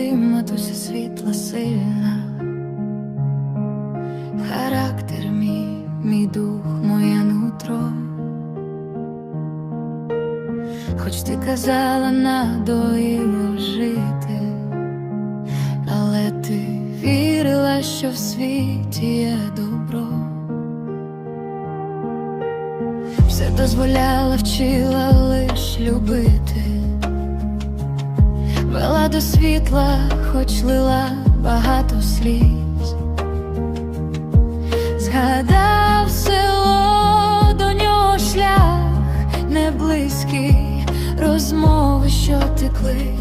ти, матуся світла сильна, характер мій, мій дух, моє нутро. Хоч ти казала надоїло жити, але ти вірила, що в світі є добро. Все дозволяла, вчила лиш любити, до світла, хоч лила багато сліз. Згадав село, до нього шлях не близький, розмови, що текли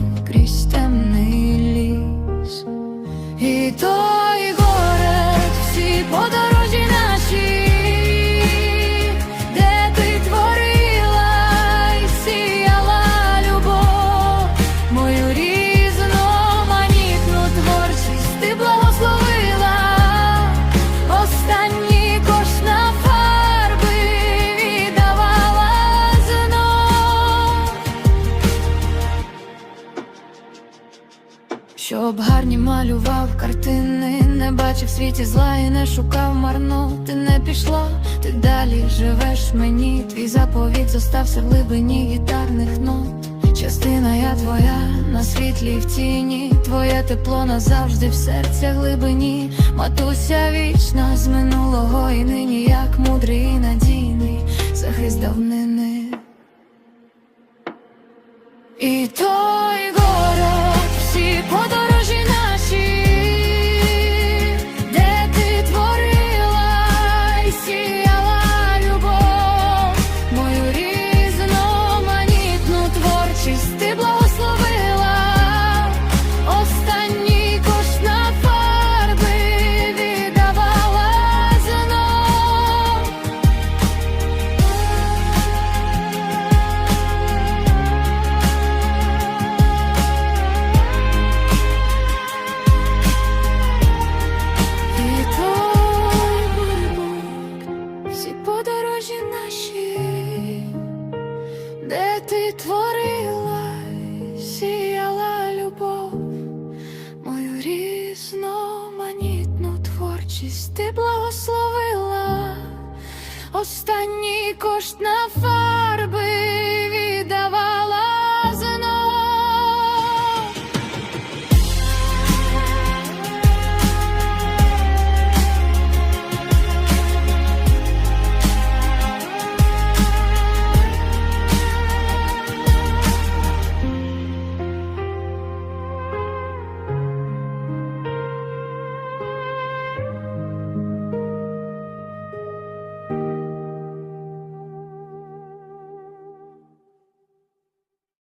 Щоб гарні малював картини, не бачив світі зла і не шукав марно. Ти не пішла, ти далі живеш мені. Твій заповіт зостався в глибині гітарних нот. Частина я твоя на світлі в тіні, твоє тепло назавжди в серця глибині. Матуся вічна з минулого і нині, як мудрий і надійний захист давнини. І той творила, сіяла любов, мою різноманітну творчість ти благословила, останній кошт на фар.